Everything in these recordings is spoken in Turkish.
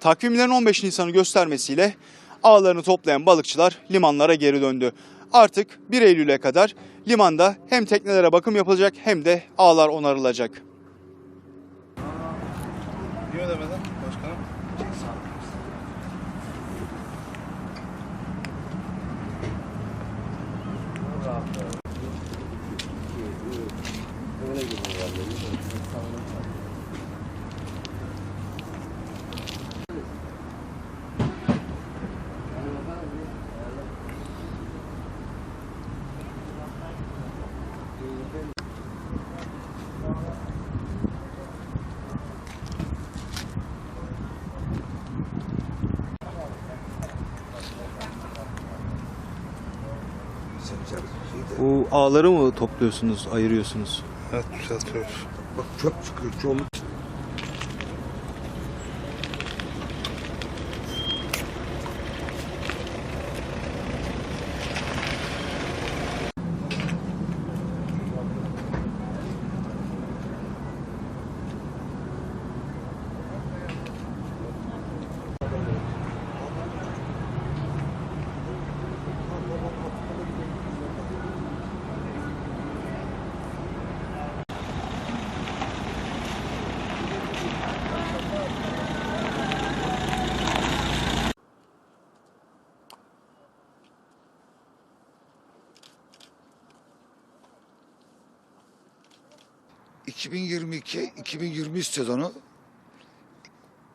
Takvimlerin 15 Nisan'ı göstermesiyle ağlarını toplayan balıkçılar limanlara geri döndü. Artık 1 Eylül'e kadar limanda hem teknelere bakım yapılacak hem de ağlar onarılacak. Niye ödemeden başkanım? Bu ağları mı topluyorsunuz, ayırıyorsunuz? Evet düzeltiyoruz. Bak çöp çıkıyor çoluk. ...2022-2023 sezonu...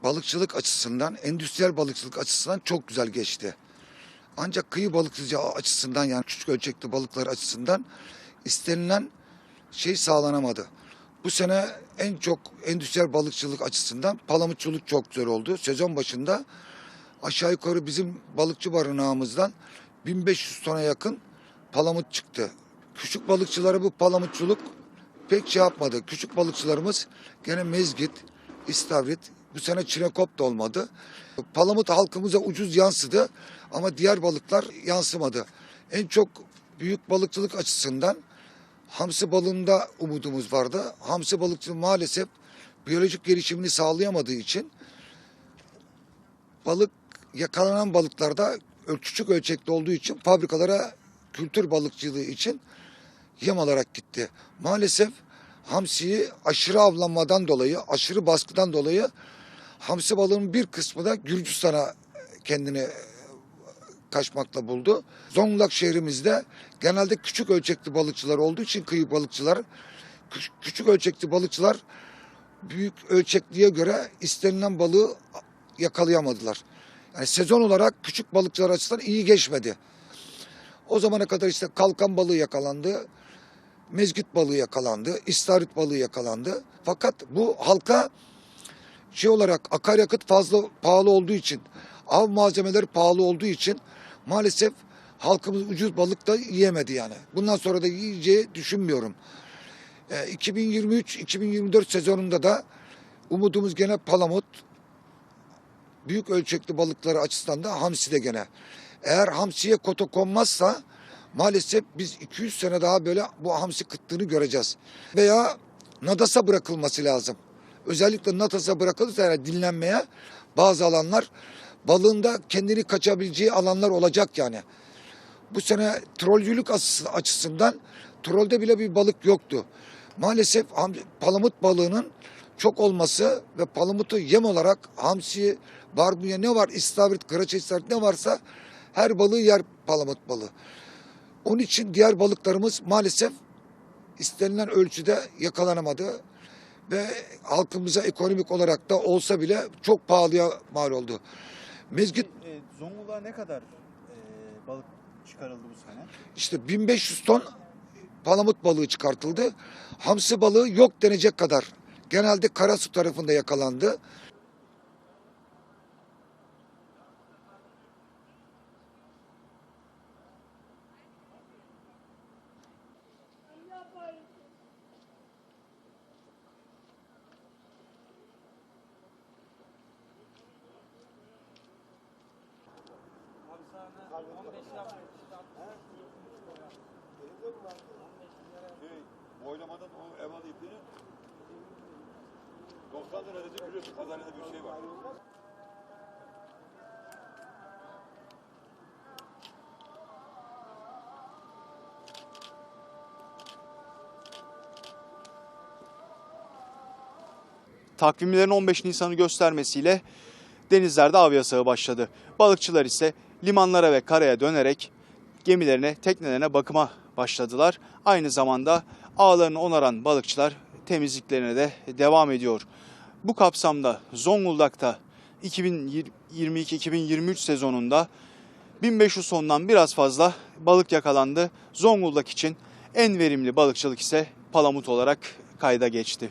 ...balıkçılık açısından, endüstriyel balıkçılık açısından çok güzel geçti. Ancak kıyı balıkçılığı açısından yani küçük ölçekli balıklar açısından... ...istenilen şey sağlanamadı. Bu sene en çok endüstriyel balıkçılık açısından palamutçuluk çok güzel oldu. Sezon başında aşağı yukarı bizim balıkçı barınağımızdan 1500 tona yakın palamut çıktı. Küçük balıkçılara bu palamutçuluk pek şey yapmadı. Küçük balıkçılarımız gene mezgit, istavrit, bu sene çinekop da olmadı. Palamut halkımıza ucuz yansıdı ama diğer balıklar yansımadı. En çok büyük balıkçılık açısından hamsi balığında umudumuz vardı. Hamsi balıkçılığı maalesef biyolojik gelişimini sağlayamadığı için balık yakalanan balıklarda küçük ölçekli olduğu için fabrikalara kültür balıkçılığı için yem olarak gitti. Maalesef hamsiyi aşırı avlanmadan dolayı, aşırı baskıdan dolayı hamsi balığının bir kısmı da Gürcistan'a kendini e, kaçmakla buldu. Zonguldak şehrimizde genelde küçük ölçekli balıkçılar olduğu için kıyı balıkçılar, küç- küçük ölçekli balıkçılar büyük ölçekliye göre istenilen balığı yakalayamadılar. Yani sezon olarak küçük balıkçılar açısından iyi geçmedi. O zamana kadar işte kalkan balığı yakalandı, mezgit balığı yakalandı, istavrit balığı yakalandı. Fakat bu halka şey olarak akaryakıt fazla pahalı olduğu için, av malzemeleri pahalı olduğu için maalesef halkımız ucuz balık da yiyemedi yani. Bundan sonra da yiyeceği düşünmüyorum. Ee, 2023-2024 sezonunda da umudumuz gene palamut, büyük ölçekli balıkları açısından da hamsi de gene. Eğer hamsiye kota konmazsa maalesef biz 200 sene daha böyle bu hamsi kıtlığını göreceğiz. Veya nadasa bırakılması lazım. Özellikle nadasa bırakılırsa yani dinlenmeye bazı alanlar balığında kendini kaçabileceği alanlar olacak yani. Bu sene trollcülük açısı- açısından trolde bile bir balık yoktu. Maalesef palamut balığının çok olması ve palamutu yem olarak hamsi, barbunya ne var, istavrit, karaçay istavrit ne varsa her balığı yer palamut balığı. Onun için diğer balıklarımız maalesef istenilen ölçüde yakalanamadı ve halkımıza ekonomik olarak da olsa bile çok pahalıya mal oldu. Mezgit E, Zonguldak'a ne kadar balık çıkarıldı bu sene? işte 1500 ton palamut balığı çıkartıldı. Hamsi balığı yok denecek kadar. Genelde Karasu tarafında yakalandı. adam o emal ipini 90 lira dedi biliyorsun kazanında bir şey var. Takvimlerin 15 Nisan'ı göstermesiyle denizlerde av yasağı başladı. Balıkçılar ise limanlara ve karaya dönerek gemilerine, teknelerine bakıma başladılar. Aynı zamanda ağlarını onaran balıkçılar temizliklerine de devam ediyor. Bu kapsamda Zonguldak'ta 2022-2023 sezonunda 1500 tondan biraz fazla balık yakalandı. Zonguldak için en verimli balıkçılık ise palamut olarak kayda geçti.